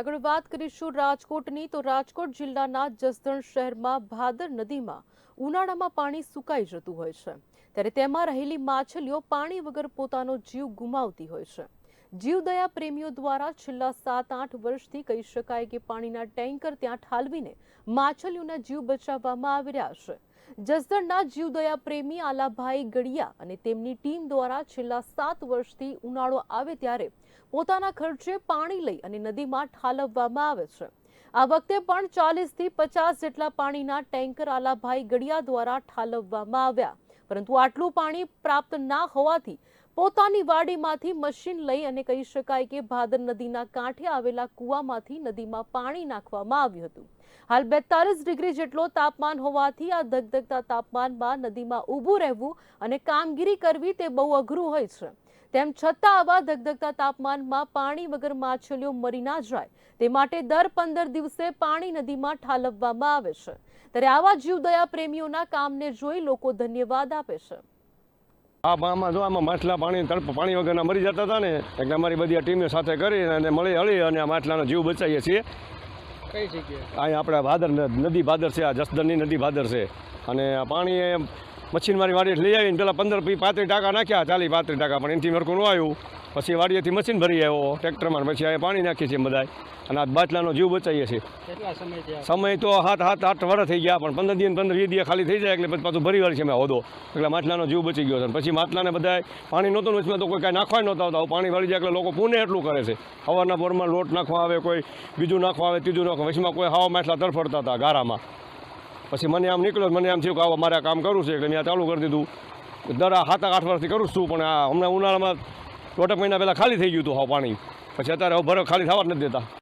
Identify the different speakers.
Speaker 1: આગળ વાત કરીશું રાજકોટની, તો રાજકોટ જિલ્લાના જસદણ શહેરમાં ભાદર નદીમાં ઉનાળામાં પાણી સુકાઈ જતું હોય છે. ત્યારે તેમાં રહેલી માછલીઓ પાણી વગર પોતાનો જીવ ગુમાવતી હોય છે. જીવદયા પ્રેમીઓ દ્વારા છેલ્લા સાત આઠ વર્ષથી કહી શકાય કે પાણીના ટેન્કર ત્યાં ઠાલવીને માછલીઓના જીવ બચાવવામાં આવી રહ્યા છે. જસદણના જીવદયા પ્રેમી આલાભાઈ ગડિયા અને તેમની ટીમ દ્વારા છેલ્લા સાત વર્ષથી ઉનાળો આવે ત્યારે પોતાના ખર્ચે પાણી લઈ અને નદીમાં ઠાલવવામાં આવે છે. આ વખતે પણ ચાલીસથી પચાસ જેટલા પાણીના ટેન્કર આલાભાઈ ગડિયા દ્વારા ઠાલવવામાં આવ્યા. પરંતુ આટલું પાણી પ્રાપ્ત ના હોવાથી પોતાની વાડીમાંથી મશીન લઈ અને કહી શકાય કે ભાદર નદીના કાંઠે આવેલા કૂવામાંથી નદીમાં પાણી નાખવામાં આવ્યું હતું. હાલ બેતાલીસ ડિગ્રી જેટલો તાપમાન હોવાથી આ ધગધગતા તાપમાનમાં નદીમાં ઊભું રહેવું અને કામગીરી કરવી તે બહુ અઘરું હોય છે. તેમ છતાં આવા ધગધગતા તાપમાનમાં પાણી વગર માછલીઓ મરી ના જાય. તે માટે દર પંદર દિવસે પાણી નદીમાં ઠાલવવામાં આવે છે. ત્યારે આવા જીવદયા પ્રેમીઓના કામને જોઈ લોકો ધન્યવાદ આપે છે.
Speaker 2: આ આમાં જો આમાં માછલા પાણી તળપ પાણી વગરના મરી જતા હતા ને એટલે અમારી બધી ટીમે સાથે કરી અને મળી હળી અને આ માછલાનો જીવ બચાવીએ છીએ.
Speaker 3: કઈ જગ્યાએ?
Speaker 2: અહીંયા આપણે ભાદર નદી ભાદર છે આ જસદણની નદી ભાદર છે. અને આ પાણી એ મશીનવાળી વાડી લઈ આવીને પેલા પંદર પી પાંત્રીસ ટાંકા નાખ્યા ચાલી પાંત્રીસ ટાંકા પણ એનાથી મરકું ન આવ્યું. પછી વાડીએથી મશીન ભરી આવ્યો ટ્રેક્ટરમાં પછી આ પાણી નાખીએ છીએ બધા અને આ બાટલાનો જીવ બચાવીએ છીએ.
Speaker 3: સમય
Speaker 2: તો હાથ હાથ આઠ વર્ષ થઈ ગયા પણ પંદર દિવસ પંદર વીસ દિવસ ખાલી થઈ જાય એટલે પછી પાછું ભરી વાર છે મેં હોદો. એટલે માટલાનો જીવ બચી ગયો છે. પછી માટલાને બધા પાણી નહોતું વચમાં તો કોઈ કાંઈ નાખવા નહોતા આવતા. પાણી વાળી જાય એટલે લોકો પૂને એટલું કરે છે. હવાના પોરમાં લોટ નાખવા આવે કોઈ બીજું નાખવા આવે ત્રીજું નાખવા વચમાં કોઈ હવા માટલા તરફડતા હતા ગારામાં. પછી મને આમ નીકળ્યો મને આમ થયું કે આવો મારે આ કામ કરવું છે, એટલે મેં ચાલુ કરી દીધું. દર સાત આઠ વર્ષથી કરું છું, પણ આ હમણાં ઉનાળામાં દોઢક મહિના પહેલાં ખાલી થઈ ગયું હતું હા પાણી. પછી અત્યારે ભરો ખાલી થવા જ નથી દેતા.